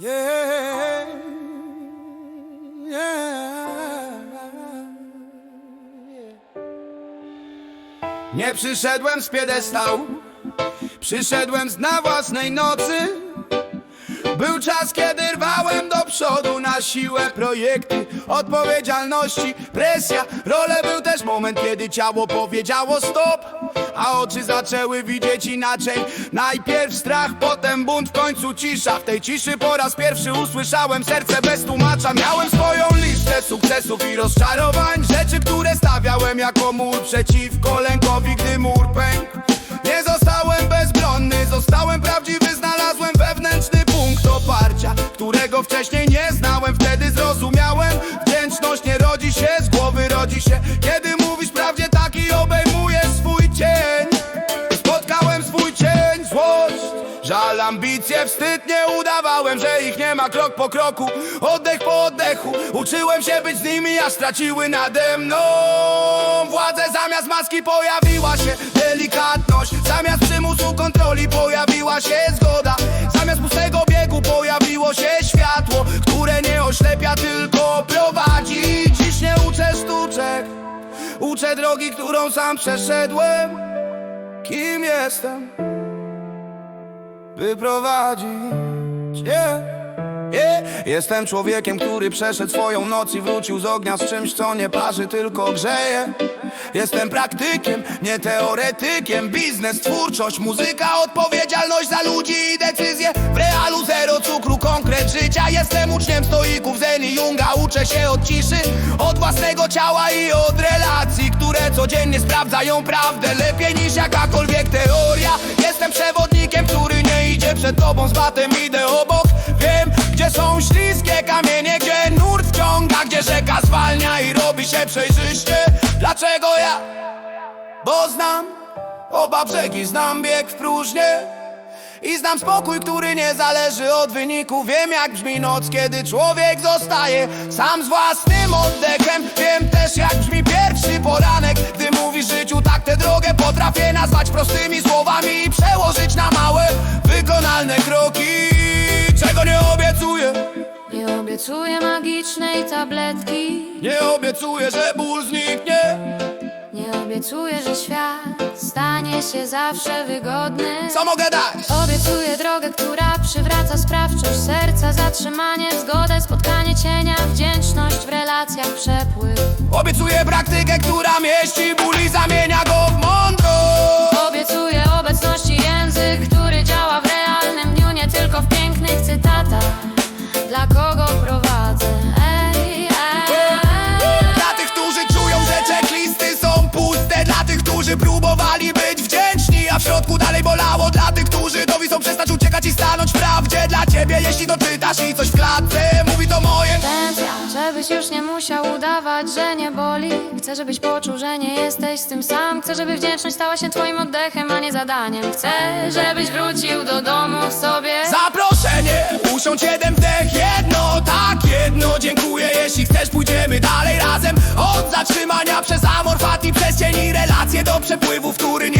Nie przyszedłem z piedestału, przyszedłem z dna własnej nocy. Był czas, kiedy rwałem do przodu na siłę projekty Odpowiedzialności, presja, role Był też moment, kiedy ciało powiedziało stop A oczy zaczęły widzieć inaczej. Najpierw strach, potem bunt, w końcu cisza. W tej ciszy po raz pierwszy usłyszałem serce bez tłumacza. Miałem swoją listę sukcesów i rozczarowań Rzeczy, które stawiałem jako mur przeciwko lękowi, gdy mur się, kiedy mówisz prawdzie tak i obejmujesz swój cień. Spotkałem swój cień, złość, żal, ambicje, wstyd, nie udawałem, że ich nie ma krok po kroku, oddech po oddechu. Uczyłem się być z nimi, a straciły nade mną władzę. Zamiast maski pojawiła się delikatność, zamiast przymusu kontroli pojawiła się zgoda, zamiast pustego biegu pojawiło się drogi, którą sam przeszedłem. Kim jestem? by prowadzić yeah. Yeah. Jestem człowiekiem, który przeszedł swoją noc i wrócił z ognia z czymś, co nie parzy, tylko grzeje Jestem praktykiem, nie teoretykiem Biznes, twórczość, muzyka, odpowiedzialność za ludzi i decyzje W realu zero cukru, konkret życia Jestem uczniem stoików, zen i Junga Uczę się od ciszy, od własnego ciała i od relacji Które codziennie sprawdzają prawdę. Lepiej niż jakakolwiek teoria. Jestem przewodnikiem, który nie idzie przed tobą z batem. Idę obok, wiem gdzie są śliskie kamienie Gdzie nurt wciąga, gdzie rzeka zwalnia I robi się przejrzyście. Dlaczego ja? Bo znam. Oba brzegi Znam bieg w próżnię i znam spokój, który nie zależy od wyniku. Wiem jak brzmi noc, kiedy człowiek zostaje Sam z własnym oddechem drogę Potrafię nazwać prostymi słowami I przełożyć na małe, wykonalne kroki. Czego nie obiecuję? Nie obiecuję magicznej tabletki. Nie obiecuję, że ból zniknie. Nie obiecuję, że świat stanie się zawsze wygodny. Co mogę dać? Obiecuję drogę, która przywraca sprawczość serca. Zatrzymanie, zgodę, spotkanie cienia Wdzięczność w relacjach, przepływ. Obiecuję praktykę, która mieści ból i zamienia go próbowali być wdzięczni A w środku dalej bolało Dla tych, którzy dowiedzą przestać uciekać i stanąć w prawdzie Dla ciebie, jeśli doczytasz i coś w klatce. Mówi to moje Intencja, żebyś już nie musiał udawać, że nie boli. Chcę, żebyś poczuł, że nie jesteś z tym sam. Chcę, żeby wdzięczność stała się twoim oddechem, a nie zadaniem. Chcę, żebyś wrócił do domu w sobie. Zaproszenie, usiądź jeden wdech Jedno, tak jedno Dziękuję, jeśli chcesz pójdziemy dalej razem. Od zatrzymania przez Przez cień i relacje do przepływu, który nie